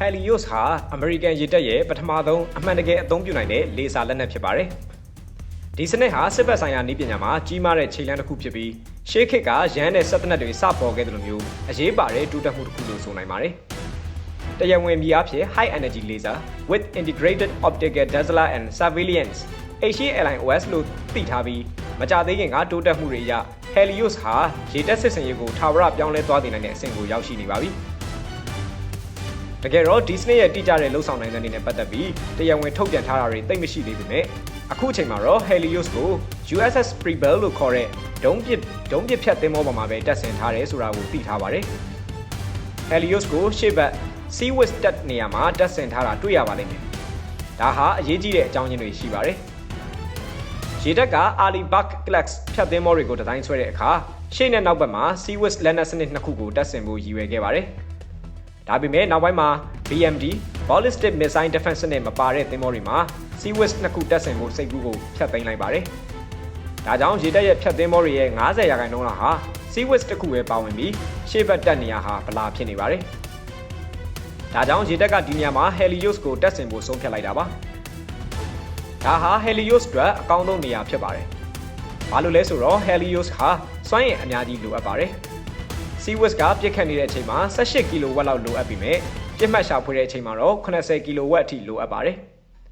Helios ဟာ American ရေတပ်ရဲ့ပထမဆုံးအမှန်တကယ်အသုံးပြုနိုင်တဲ့လေဆာလက်နက်ဖြစ်ပါတယ်။ဒီစနစ်ဟာစစ်ဘက်ဆိုင်ရာနည်းပညာမှာကြီးမားတဲ့ခြေလှမ်းတစ်ခုဖြစ်ပြီးရှေးခေတ်ကရန်တဲ့စက်တနက်တွေစပေါ်ခဲ့တယ်လို့မျိုးအရေးပါတဲ့တူတက်မှုတစ်ခုလို့ဆိုနိုင်ပါတယ်။တရားဝင်မြည်အဖြစ် High Energy Laser with Integrated Optical Dazzler and Surveillance HALIOS လို့သိထားပြီးမကြသေးခင်ကတိုးတက်မှုတွေအရ Helios ဟာရေတပ်စစ်စင်ရေးကိုထာဝရပြောင်းလဲသွားတင်နိုင်တဲ့အဆင့်ကိုရောက်ရှိနေပါပြီ။ တကယ်တော့ဒီစနစ်ရဲ့တိကျတဲ့လှုပ်ဆောင်နိုင်တဲ့အနေနဲ့ပတ်သက်ပြီးတရားဝင်ထုတ်ပြန်ထားတာတွေသိမ့်မရှိသေးပေမဲ့အခုအချိန်မှာတော့ Helios ကို USS Preble လို့ခေါ်တဲ့ဒုံးပစ်ဒုံးပစ်ဖြတ်သင်္ဘောပေါ်မှာပဲတပ်ဆင်ထားတယ်ဆိုတာကိုသိထားပါတယ်။ Helios ကိုရှေ့ဘက် Seawist တက်နေရာမှာတပ်ဆင်ထားတာတွေ့ရပါလိမ့်မယ်။ဒါဟာအရေးကြီးတဲ့အကြောင်းရင်းတွေရှိပါတယ်။ရေတပ်က Ali Buck Clax ဖြတ်သင်းမောတွေကိုဒီဇိုင်းဆွဲတဲ့အခါရှေ့နဲ့နောက်ဘက်မှာ Seawist လက်နက်စနစ်နှစ်ခုကိုတပ်ဆင်ဖို့ရည်ရွယ်ခဲ့ပါတယ်။ ဒါပေမဲ့နောက်ပိုင်းမှာ BMD Ballistic Missile Defense နဲ့မပါတဲ့သင်းမောတွေမှာ Seawist နှစ်ခုတပ်ဆင်ဖို့စိတ်ကူးကိုဖျက်သိမ်းလိုက်ပါတယ်။ဒါကြောင့်ရေတပ်ရဲ့ဖြတ်သင်းမောတွေရဲ့90ရာခိုင်နှုန်းလောက်ဟာ Seawist တစ်ခုပဲပါဝင်ပြီးရှေ့ဘက်တက်နေရဟာဗလာဖြစ်နေပါတယ်။ဒါကြောင့်ရေတပ်ကဒီနေရာမှာ Helios ကိုတပ်ဆင်ဖို့ဆုံးဖြတ်လိုက်တာပါ။ဒါဟာ Helios အတွက်အကောင်းဆုံးနေရာဖြစ်ပါတယ်။ဘာလို့လဲဆိုတော့ Helios ဟာစွမ်းရည်အများကြီးလိုအပ်ပါတယ်။ Seawist ကပြစ်ခတ်နေတဲ့အချိန်မှာ18ကီလိုဝက်လောက်လိုအပ်ပြီးမြဲပြစ်မှတ်ရှာဖွေတဲ့အချိန်မှာတော့80ကီလိုဝက်အထိလိုအပ်ပါတယ်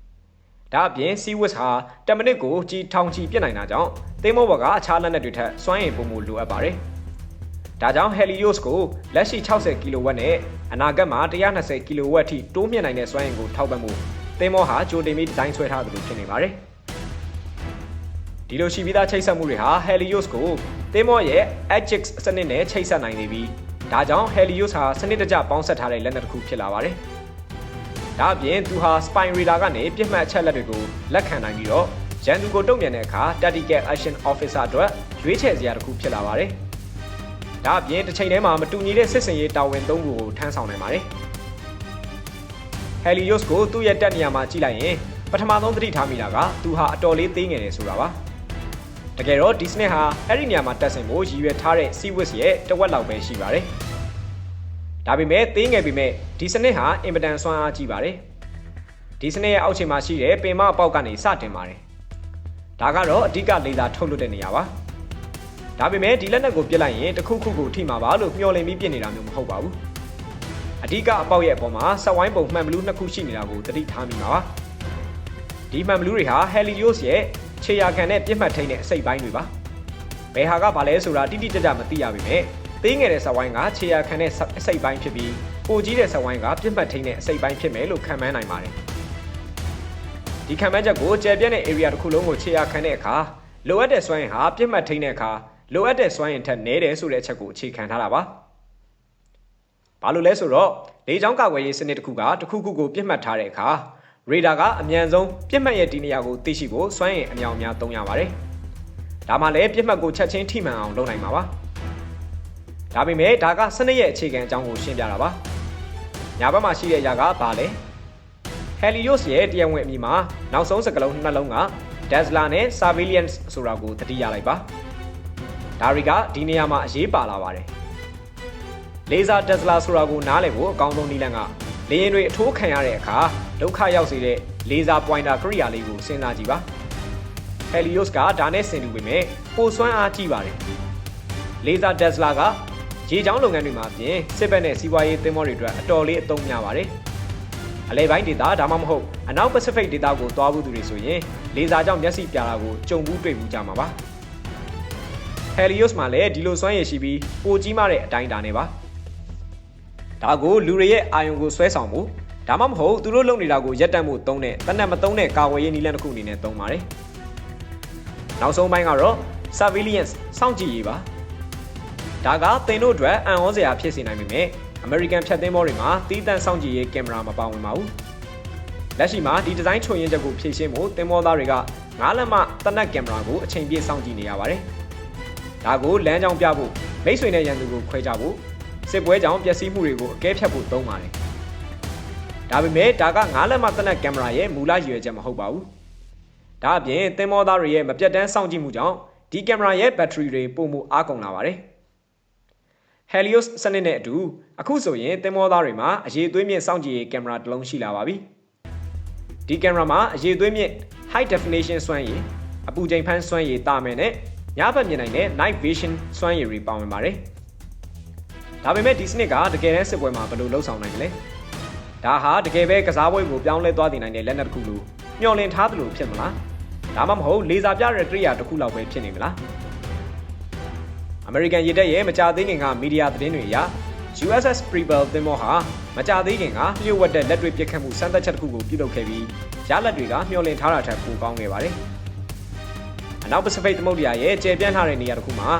။ဒါအပြင် Seawist ဟာ10မိနစ်ကိုကြီးထောင်ချီပြစ်နိုင်တာကြောင့်သင်းမောဘကအခြားလက်နက်တွေထက်စွမ်းရည်ပုံမှုလိုအပ်ပါတယ်။ဒါကြောင့် Helios ကိုလက်ရှိ60ကီလိုဝက်နဲ့အနာဂတ်မှာ120ကီလိုဝက်ထိတိုးမြင့်နိုင်တဲ့စွမ်းရည်ကိုထောက်ပံ့မှုသင်းမောဟာကြိုတင်ပြီးဒီဇိုင်းဆွဲထားသလိုဖြစ်နေပါတယ်။ ဒီလိုရှိပြီးသားချိတ်ဆက်မှုတွေဟာ Helios ကိုသင်းမောရဲ့ Ajax စနစ်နဲ့ချိတ်ဆက်နိုင်နေပြီးဒါကြောင့် Helios ဟာစနစ်တကျပေါင်းဆက်ထားတဲ့လက်နက်တစ်ခုဖြစ်လာပါတယ်။ဒါအပြင်သူဟာ Spine Radar ကနေပြစ်မှတ်အချက်လက်တွေကိုလက်ခံနိုင်ပြီးတော့ရန်သူကိုတုံ့ပြန်တဲ့အခါ Tactical Action Officer အတွက်ရွေးချယ်စရာတစ်ခုဖြစ်လာပါတယ်။ဒါအပြင်တစ်ချိန်တည်းမှာမတူညီတဲ့စစ်စင်ရေးတာဝန်သုံးခုကိုထမ်းဆောင်နိုင်ပါတယ်။ Helios ကိုသူ့ရဲ့တက်နေရာမှာကြည့်လိုက်ရင်ပထမဆုံးသတိထားမိတာကသူဟာအတော်လေးသေးငယ်တယ်ဆိုတာပါ တကယ်တော့ဒီစနစ်ဟာအဲ့ဒီနေရာမှာတက်ဆင်ဖို့ရည်ရွယ်ထားတဲ့ Seawist ရဲ့တဝက်လောက်ပဲရှိပါတယ်ဒါပေမဲ့သေးငယ်ပေမဲ့ဒီစနစ်ဟာအင်မတန်ဆွမ်းအားကြီးပါတယ်ဒီစနစ်ရဲ့အောက်ခြေမှာရှိတဲ့ပင်မအပေါက်ကနေစတင်ပါတယ်ဒါကတော့အဓိကလေသာထုတ်လွှတ်တဲ့နေရာပါဒါပေမဲ့ဒီလက်နက်ကိုပြစ်လိုက်ရင်တစ်ခုခုကိုထိမှာပါလို့မျှော်လင့်ပြီးပြစ်နေတာမျိုးမဟုတ်ပါဘူးအဓိကအပေါက်ရဲ့အပေါ်မှာဆက်ဝိုင်းပုံမှန်ဘလူးနှစ်ခုရှိနေတာကိုသတိထားမိပါပါဒီမှန်ဘလူးတွေဟာ Helios ရဲ့ ခြေရာခံတဲ့ပြစ်မှတ်ထိန်တဲ့အစိတ်ပိုင်းတွေပါဘယ်ဟာကဘာလဲဆိုတာတိတိကျကျမသိရပါပဲသေးငယ်တဲ့ဆက်ဝိုင်းကခြေရာခံတဲ့အစိတ်ပိုင်းဖြစ်ပြီးပိုကြီးတဲ့ဆက်ဝိုင်းကပြစ်မှတ်ထိန်တဲ့အစိတ်ပိုင်းဖြစ်မယ်လို့ခန့်မှန်းနိုင်ပါတယ်ဒီခံမှန်းချက်ကိုကျယ်ပြန့်တဲ့ area တစ်ခုလုံးကိုခြေရာခံတဲ့အခါလိုအပ်တဲ့စွမ်းရင်ဟာပြစ်မှတ်ထိန်တဲ့အခါလိုအပ်တဲ့စွမ်းရင်ထက်နည်းတယ်ဆိုတဲ့အချက်ကိုအခြေခံထားတာပါဘာလို့လဲဆိုတော့လေကြောင်းကာကွယ်ရေးစနစ်တစ်ခုကတစ်ခုခုကိုပြစ်မှတ်ထားတဲ့အခါ ရေဒါကအမြန်ဆုံးပြစ်မှတ်ရဲ့ဒီနေရာကိုသိရှိဖို့စွမ်းရည်အမြောင်အများသုံးရပါတယ်။ဒါမှလည်းပြစ်မှတ်ကိုချက်ချင်းထိမှန်အောင်လုပ်နိုင်မှာပါ။ဒါပေမဲ့ဒါကစနစ်ရဲ့အခြေခံအကြောင်းကိုရှင်းပြတာပါ။ညာဘက်မှာရှိတဲ့ຢာကဘာလဲ။ Helios ရဲ့တရားဝင်အမည်မှာနောက်ဆုံးစကားလုံးနှလုံးက Dazzler နဲ့ Surveillance ဆိုတာကိုသတိရလိုက်ပါ။ဒါတွေကဒီနေရာမှာအရေးပါလာပါတယ်။ Laser Dazzler ဆိုတာကိုနားလည်ဖို့အကောင်းဆုံးနည်းလမ်းက လေရင်တွေအထိုးခံရတဲ့အခါဒုက္ခရောက်စေတဲ့လေဆာပွိုင်တာကရိယာလေးကိုစဉ်းစားကြည့်ပါ။ Helios ကဒါနဲ့ဆင်တူပေမဲ့ပိုစွမ်းအားကြီးပါတယ်။လေဆာ Tesla ကရေချောင်းလုပ်ငန်းတွေမှာပြင်စစ်ဘက်နဲ့စီးပွားရေးသင်္ဘောတွေအတွက်အတော်လေးအသုံးများပါတယ်။အလဲပိုင်းဒေသဒါမှမဟုတ်အနောက်ပစိဖိတ်ဒေသကိုသွားဖို့သူတွေဆိုရင်လေဆာကြောင့်မျက်စိပြာတာကိုကြုံဘူးတွေ့ဘူးကြမှာပါ။ Helios မှာလည်းဒီလိုစွမ်းရည်ရှိပြီးပိုကြီးမားတဲ့အတိုင်းအတာနဲ့ပါ။ ဒါကိုလူတွေရဲ့အာယုံကိုဆွဲဆောင်မှုဒါမှမဟုတ်သူတို့လုပ်နေတာကိုရက်တန့်မှုသုံးတဲ့တနက်မသုံးတဲ့ကာဝယ်ရေးနည်းလမ်းတစ်ခုအနေနဲ့သုံးပါတယ်။နောက်ဆုံးပိုင်းကတော့ surveillance စောင့်ကြည့်ရေးပါ။ဒါကသင်တို့အတွက်အံ့ဩစရာဖြစ်စေနိုင်ပေမဲ့ American ဖြတ်သင်းဘောတွေမှာတီးတန့်စောင့်ကြည့်ရေးကင်မရာမပါဝင်ပါဘူး။လက်ရှိမှာဒီဒီဇိုင်းချွန်ရင်းချက်ကိုဖြည့်ရှင်းဖို့သင်္ဘောသားတွေကငားလက်မတနက်ကင်မရာကိုအချိန်ပြည့်စောင့်ကြည့်နေရပါတယ်။ဒါကိုလမ်းကြောင်းပြဖို့မိတ်ဆွေနဲ့ရန်သူကိုခွဲကြဖို့ စစ်ပွဲကြောင့်ပျက်စီးမှုတွေကိုအကဲဖြတ်ဖို့သုံးပါတယ်။ဒါပေမဲ့ဒါကငားလက်မသနက်ကင်မရာရဲ့မူလရည်ရွယ်ချက်မဟုတ်ပါဘူး။ဒါအပြင်သင်္ဘောသားတွေရဲ့မပြတ်တမ်းစောင့်ကြည့်မှုကြောင့်ဒီကင်မရာရဲ့ဘက်ထရီတွေပုံမှုအားကုန်လာပါတယ်။ Helios စနစ်နဲ့အတူအခုဆိုရင်သင်္ဘောသားတွေမှာအရေးသွေးမြင့်စောင့်ကြည့်ရေးကင်မရာတစ်လုံးရှိလာပါပြီဒီကင်မရာမှာအရေးသွေးမြင့် high definition စွမ်းရည်အပူချိန်ဖမ်းစွမ်းရည်တာမယ်နဲ့ညဘက်မြင်နိုင်တဲ့ night vision စွမ်းရည်တွေပါဝင်ပါတယ် ဒါပေမဲ့ဒီစနစ်ကတကယ်တမ်းစစ်ပွဲမှာဘယ်လိုလှုပ်ဆောင်နိုင်ကြလဲဒါဟာတကယ်ပဲကစားပွဲကိုပြောင်းလဲသွားတင်နိုင်တဲ့လက်နက်တစ်ခုလို့မျှော်လင့်ထားသလိုဖြစ်မလားဒါမှမဟုတ်လေဆာပြတဲ့ကိရိယာတစ်ခုလောက်ပဲဖြစ်နေမလားအမေရိကန်ရေတပ်ရဲ့မကြာသေးခင်ကမီဒီယာသတင်းတွေအရ USS Preble သင်္ဘောဟာမကြာသေးခင်ကလျှို့ဝှက်တဲ့လက်တွေပစ်ခတ်မှုစမ်းသပ်ချက်တစ်ခုကိုပြုလုပ်ခဲ့ပြီးရလဒ်တွေကမျှော်လင့်ထားတာထက်ပိုကောင်းခဲ့ပါတယ်။အနောက်ပစိဖိတ်သမုဒ္ဒရာရဲ့ကျယ်ပြန့်ထားတဲ့နေရာတစ်ခုမှာ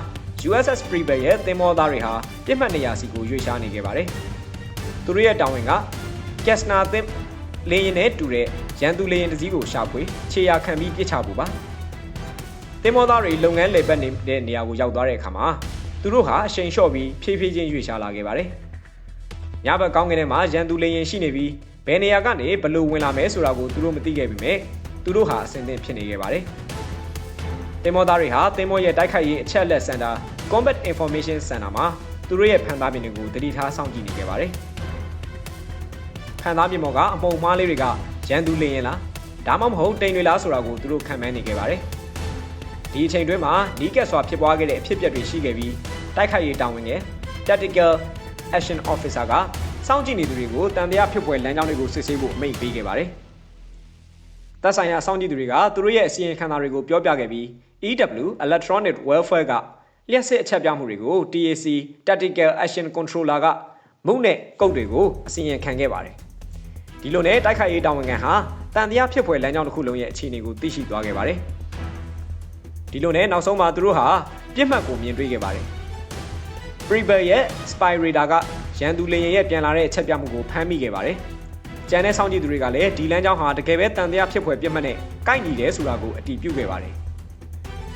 USS Preble ရဲ့သင်္ဘောသားတွေဟာပြစ်မှတ်နေရာစီကိုရွေ့ရှားနေခဲ့ပါတယ်။သူတို့ရဲ့တာဝန်က Kessner သင်လေယာဉ်နဲ့တူတဲ့ရန်သူလေယာဉ်တစ်စီးကိုရှာဖွေခြေရာခံပြီးပစ်ချဖို့ပါ။သင်္ဘောသားတွေလုပ်ငန်းလည်ပတ်နေတဲ့နေရာကိုရောက်သွားတဲ့အခါမှာသူတို့ဟာအရှိန်လျှော့ပြီးဖြည်းဖြည်းချင်းရွေ့ရှားလာခဲ့ပါတယ်။ညဘက်ကောင်းကင်ထဲမှာရန်သူလေရင်ရှိနေပြီးဘယ်နေရာကနေဘလို့ဝင်လာမဲဆိုတာကိုသူတို့မသိခဲ့ပေမဲ့သူတို့ဟာအဆင်သင့်ဖြစ်နေခဲ့ပါတယ်။တင်မောသားတွေဟာတင်မောရဲ့တိုက်ခိုက်ရေးအချက်အလက်စင်တာ Combat Information Center မှာသူတို့ရဲ့ဖန်သားပြင်တွေကိုတတိထားစောင့်ကြည့်နေခဲ့ပါတယ်။ဖန်သားပြင်ပေါ်ကအပုံမှားလေးတွေကရန်သူလေရင်လားဒါမှမဟုတ်တိမ်တွေလားဆိုတာကိုသူတို့ခံမှန်းနေခဲ့ပါတယ်။ဒီအချိန်တွင်းမှာနီးကက်စွာဖြစ်ပွားခဲ့တဲ့အဖြစ်အပျက်တွေရှိခဲ့ပြီးတိုက်ခိုက်ရေးတာဝန်ငယ် Tactical Action Officer ကစောင့်ကြည့်နေသူတွေကိုတန်တရားဖြစ်ပွဲလမ်းကြောင်းတွေကိုစစ်ဆေးဖို့အမိန့်ပေးခဲ့ပါတယ်။သက်ဆိုင်ရာစောင့်ကြည့်သူတွေကသူတို့ရဲ့အစီရင်ခံစာတွေကိုပြောပြခဲ့ပြီး EW Electronic Welfare က လျှက်စစ်အချက်ပြမှုတွေကို TAC Tactical Action Controller ကမုံနဲ့ကုတ်တွေကိုအစီရင်ခံခဲ့ပါတယ်။ဒီလိုနဲ့တိုက်ခိုက်ရေးတာဝန်ခံဟာတန်တရားဖြစ်ပွဲလမ်းကြောင်းတစ်ခုလုံးရဲ့အခြေအနေကိုသိရှိသွားခဲ့ပါတယ်။ဒီလိုနဲ့နောက်ဆုံးမှာသူတို့ဟာပြစ်မှတ်ကိုမြင်တွေ့ခဲ့ပါတယ်။ Preber ရဲ့ Spy Radar ကရန်သူလေယာဉ်ရဲ့ပြန်လာတဲ့အချက်ပြမှုကိုဖမ်းမိခဲ့ပါတယ်။ကျန်တဲ့စောင့်ကြည့်သူတွေကလည်းဒီလမ်းကြောင်းဟာတကယ်ပဲတန်တရားဖြစ်ဖွယ်ပြစ်မှတ်နဲ့ကိုက်ညီတယ်ဆိုတာကိုအတည်ပြုခဲ့ပါတယ်။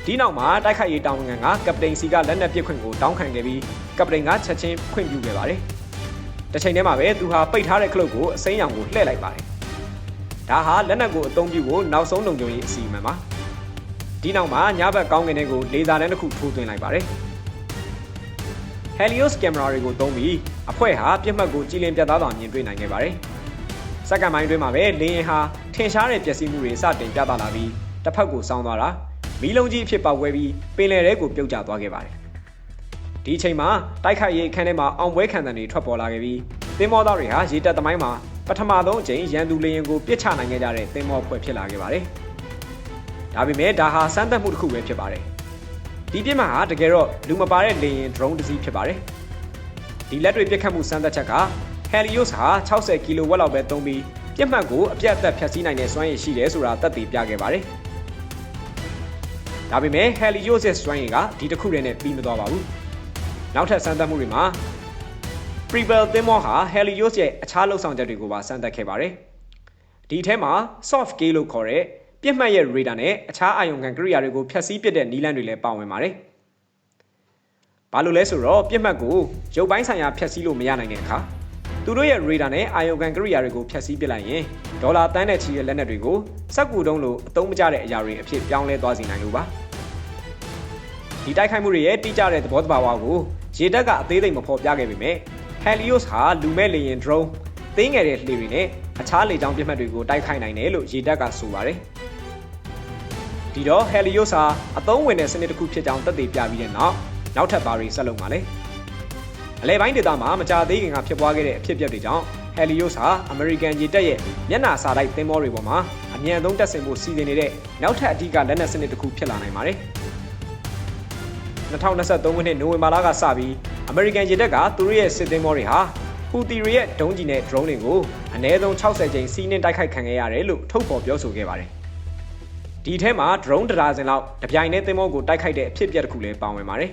ဒီနောက်မှာတိုက်ခိုက်ရေးတာဝန်ခံကကပတိန်စီကလက်နက်ပစ်ခွင့်ကိုတောင်းခံခဲ့ပြီးကပတိန်ကချက်ချင်းခွင့်ပြုခဲ့ပါတယ်။တစ်ချိန်တည်းမှာပဲသူဟာပိတ်ထားတဲ့ခလုတ်ကိုအစိမ်းရောင်ကိုလှည့်လိုက်ပါတယ်။ဒါဟာလက်နက်ကိုအသုံးပြုဖို့နောက်ဆုံးလုံခြုံရေးအစီအမံပါ။ဒီနောက်မှာညဘက်ကောင်းကင်တွေကိုလေသာတန်းတစ်ခုထိုးသွင်းလိုက်ပါတယ်။ Helios ကင်မရာတွေကိုသုံးပြီးအဖွဲ့ဟာပြစ်မှတ်ကိုကြည်လင်ပြတ်သားစွာမြင်တွေ့နိုင်ခဲ့ပါတယ်။စက္ကန့်ပိုင်းတွင်းမှာပဲလင်းရင်ဟာထင်ရှားတဲ့ပျက်စီးမှုတွေစတင်ပြသလာပြီးတစ်ဖက်ကိုစောင်းသွားတာ မီးလုံးကြီးအဖြစ်ပေါက်ကွဲပြီးပင်လယ်ထဲကိုပြုတ်ကျသွားခဲ့ပါတယ်။ဒီအချိန်မှာတိုက်ခိုက်ရေးအခန်းထဲမှာအောင်ပွဲခံတဲ့တွေထွက်ပေါ်လာခဲ့ပြီးသင်္ဘောသားတွေဟာရေတပ်သမိုင်းမှာပထမဆုံးအကြိမ်ရန်သူလေယာဉ်ကိုပစ်ချနိုင်ခဲ့ကြတဲ့သင်္ဘောဖွဲ့ဖြစ်လာခဲ့ပါတယ်။ဒါပေမဲ့ဒါဟာစမ်းသပ်မှုတစ်ခုပဲဖြစ်ပါတယ်။ဒီပြစ်မှတ်ဟာတကယ်တော့လူမပါတဲ့လေယာဉ် drone တစ်စီးဖြစ်ပါတယ်။ဒီလက်တွေပြစ်ခတ်မှုစမ်းသပ်ချက်က Helios ဟာ60ကီလိုဝက်လောက်ပဲသုံးပြီးပြစ်မှတ်ကိုအပြတ်အသက်ဖျက်ဆီးနိုင်တဲ့စွမ်းရည်ရှိတယ်ဆိုတာသက်သေပြခဲ့ပါတယ်။ ဒါပေမဲ့ Helios ရဲ့စွမ်းရည်ကဒီတစ်ခုတည်းနဲ့ပြီးမသွားပါဘူး။နောက်ထပ်စမ်းသပ်မှုတွေမှာ Preble သင်္ဘောဟာ Helios ရဲ့အခြားလှုပ်ဆောင်ချက်တွေကိုပါစမ်းသပ်ခဲ့ပါတယ်။ဒီထဲမှာ soft gauge လို့ခေါ်တဲ့ပြစ်မှတ်ရဲ့ radar နဲ့အခြားအာရုံခံကိရိယာတွေကိုဖျက်ဆီးပစ်တဲ့နည်းလမ်းတွေလည်းပါဝင်ပါတယ်။ဘာလို့လဲဆိုတော့ပြစ်မှတ်ကိုရုပ်ပိုင်းဆိုင်ရာဖျက်ဆီးလို့မရနိုင်တဲ့အခါသူတို့ရဲ့ radar နဲ့အာရုံခံကိရိယာတွေကိုဖျက်ဆီးပစ်လိုက်ရင်ဒေါ်လာတန်းနဲ့ချီတဲ့လက်နက်တွေကိုစက်ကူတုံးလိုအသုံးမကျတဲ့အရာတွေအဖြစ်ပြောင်းလဲသွားစေနိုင်လို့ပါ။ ဒီတိုက်ခိုက်မှုတွေရဲ့တိကျတဲ့သဘောတဘာဝကိုရေတပ်ကအသေးစိတ်မဖော်ပြခဲ့ပေမဲ့ Helios ဟာလူမဲ့လေယာဉ် drone သိငယ်တဲ့လှေတွေနဲ့အခြားလေကြောင်းပြစ်မှတ်တွေကိုတိုက်ခိုက်နိုင်တယ်လို့ရေတပ်ကဆိုပါတယ်။ဒီတော့ Helios ဟာအသုံးဝင်တဲ့စနစ်တစ်ခုဖြစ်ကြောင်းသက်သေပြပြီးတဲ့နောက်နောက်ထပ်ဘာတွေဆက်လုပ်မှာလဲအလဲပိုင်းဒေသမှာမကြာသေးခင်ကဖြစ်ပွားခဲ့တဲ့အဖြစ်အပျက်တွေကြောင့် Helios ဟာ American ရေတပ်ရဲ့မျက်နှာစာတိုက်သင်္ဘောတွေပေါ်မှာအမြန်ဆုံးတက်ဆင်ဖို့စီစဉ်နေတဲ့နောက်ထပ်အဓိကလက်နက်စနစ်တစ်ခုဖြစ်လာနိုင်ပါတယ် 2023ခုနှစ်နိုဝင်ဘာလကစပြီး American ရေတပ်ကသူတို့ရဲ့စစ်သင်္ဘောတွေဟာဟူတီတွေရဲ့ဒုံးကျည်နဲ့ drone တွေကိုအနည်းဆုံး60ကြိမ်စီးနှင်းတိုက်ခိုက်ခံခဲ့ရတယ်လို့ထုတ်ဖော်ပြောဆိုခဲ့ပါတယ်ဒီထဲမှာ drone တရာစင်လောက်တပြိုင်တည်းသင်္ဘောကိုတိုက်ခိုက်တဲ့အဖြစ်အပျက်တစ်ခုလည်းပါဝင်ပါတယ်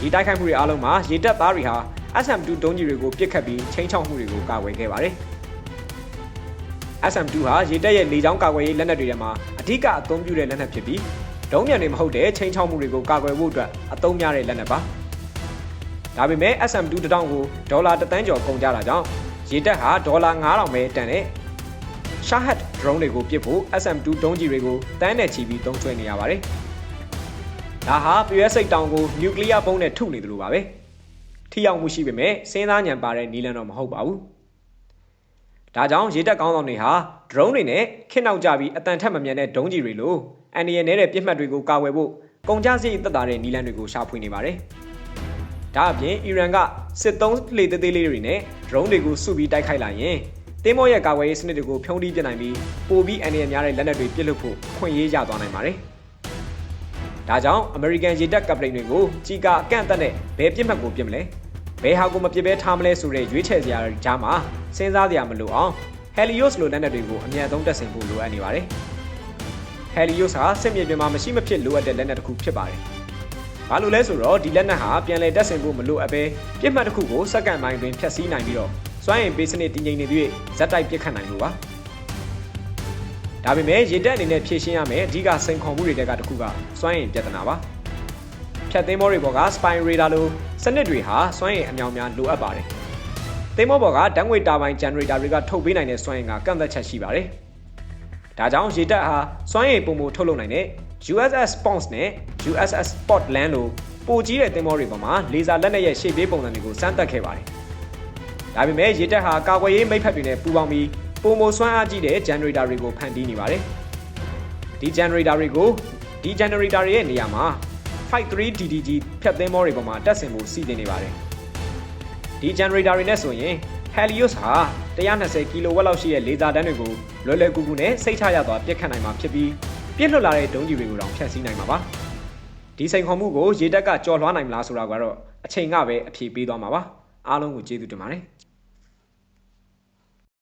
ဒီတိုက်ခိုက်မှုတွေအားလုံးမှာရေတပ်သားတွေဟာ SM2 ဒုံးကျည်တွေကိုပစ်ခတ်ပြီးချင်းချောက်မှုတွေကိုကာကွယ်ခဲ့ပါတယ်။ SM2 ဟာရေတပ်ရဲ့လေကြောင်းကာကွယ်ရေးလက်နက်တွေထဲမှာအဓိကအသုံးပြုတဲ့လက်နက်ဖြစ်ပြီး ဒုံးမြန်တွေမဟုတ်တဲ့ချင်းချောက်မှုတွေကိုကာကွယ်ဖို့အတွက်အသုံးများတဲ့လက်နက်ပါ။ဒါပေမဲ့ SM2 တထောင်ကိုဒေါ်လာတသန်းကျော်ကုန်ကြတာကြောင့်ရေတပ်ဟာဒေါ်လာ9000ပဲတန်တဲ့ Shahed drone တွေကိုပစ်ဖို့ SM2 ဒုံးကျည်တွေကိုတန်းနဲ့ချီပြီးသုံးစွဲနေရပါတယ်။ဒါဟာပြွဲစိတ်တောင်ကိုနျူကလ িয়ার ဘုံးနဲ့ထုနေသလိုပါပဲထိရောက်မှုရှိပေမဲ့စဉ်းစားဉာဏ်ပါတဲ့နီလန်တော့မဟုတ်ပါဘူးဒါကြောင့်ရေတပ်ကောင်းဆောင်တွေဟာ drone တွေနဲ့ခင်းနောက်ကြပြီးအတန်ထက်မမြန်တဲ့ဒုံးကြီးတွေလို အန်ဒီရယ်နဲ့တဲ့ပြစ်မှတ်တွေကိုကာဝယ်ဖို့ကုန်ကြစရိတ်သက်သာတဲ့နီလန်တွေကိုရှာဖွေနေပါတယ်ဒါအပြင်အီရန်ကစစ်သုံးလေသေးသေးလေးတွေနဲ့ drone တွေကိုစုပြီးတိုက်ခိုက်လာရင်တင်းမောရဲ့ကာဝယ်ရေးစနစ်တွေကိုဖြုံးတီးပြနိုင်ပြီးပိုပြီးအန်ဒီရယ်များတဲ့လက်နက်တွေပြစ်လွတ်ဖို့ခွင့်ရေးရသွားနိုင်ပါတယ်ဒါကြောင့်အမေရိကန်ရေတပ်ကပတိန်တွေကိုကြီးကအကန့်အသတ်နဲ့ဘယ်ပြစ်မှတ်ကိုပြစ်မလဲဘယ်ဟာကိုမပြစ်ဘဲထားမလဲဆိုတဲ့ရွေးချယ်စရာကြားမှာစဉ်းစားစရာမလိုအောင် Helios လိုလက်နက်တွေကိုအမြန်ဆုံးတက်ဆင်ဖို့လိုအပ်နေပါတယ်။ Helios ဟာစစ်မြေပြင်မှာမရှိမဖြစ်လိုအပ်တဲ့လက်နက်တစ်ခုဖြစ်ပါတယ်။ဘာလို့လဲဆိုတော့ဒီလက်နက်ဟာပြန်လည်တက်ဆင်ဖို့မလိုအပ်ပဲပြစ်မှတ်တစ်ခုကိုစက္ကန့်ပိုင်းတွင်ဖျက်ဆီးနိုင်ပြီးတော့စွမ်းအင်ပေးစနစ်တည်ငြိမ်နေသည့်ဇက်တိုက်ပစ်ခတ်နိုင်လို့ပါ။ဒါပေမဲ့ရေတပ်အနေနဲ့ဖြည့်ရှင်းရမယ့်အဓိကစိန်ခေါ်မှုတွေတဲကတစ်ခုကစွမ်းအင်ပြဿနာပါ။ဖြတ်သိမ်းမောတွေပေါ်က spy radar လိုစနစ်တွေဟာစွမ်းအင်အမြောင်များလိုအပ်ပါတယ်။သိမ်းမောပေါ်ကဓာတ်ငွေတာဘိုင် generator တွေကထုတ်ပေးနိုင်တဲ့စွမ်းအင်ကကန့်သက်ချက်ရှိပါတယ်။ ဒါကြောင့်ရေတပ်ဟာစွမ်းအင်ပုံမှုထုတ်လုပ်နိုင်တဲ့ USS Pons နဲ့ USS Portland လိုပိုကြီးတဲ့သင်္ဘောတွေပေါ်မှာလေဆာလက်နက်ရဲ့ရှေ့ပြေးပုံစံတွေကိုစမ်းသပ်ခဲ့ပါတယ်။ဒါပေမဲ့ရေတပ်ဟာကာကွယ်ရေးမိတ်ဖက်တွေနဲ့ပူးပေါင်းပြီးပုံမှုစွမ်းအားကြီးတဲ့ generator တွေကိုဖန်တီးနေပါတယ်။ဒီ generator တွေကိုဒီ generator တွေရဲ့နေရာမှာ Fight 3 DDG ဖြတ်သင်းမောတွေပေါ်မှာတက်ဆင်ဖို့စီစဉ်နေပါတယ်။ဒီ generator တွေနဲ့ဆိုရင် Helios ဟာ120 kW လောက်ရှိတဲ့လေဆာတန်းတွေကို လွယ်လွယ်ကူကူနဲ့စိတ်ချရစွာပြစ်ခတ်နိုင်မှာဖြစ်ပြီးပြစ်လွတ်လာတဲ့ဒုံးကြီးတွေကိုတောင်ဖျက်ဆီးနိုင်မှာပါ။ဒီစိန်ခေါ်မှုကိုရေတပ်ကကြော်လွှားနိုင်မလားဆိုတာကတော့အချိန်ကပဲအဖြေပေးသွားမှာပါ။အားလုံးကိုကျေးဇူးတင်ပါတယ်။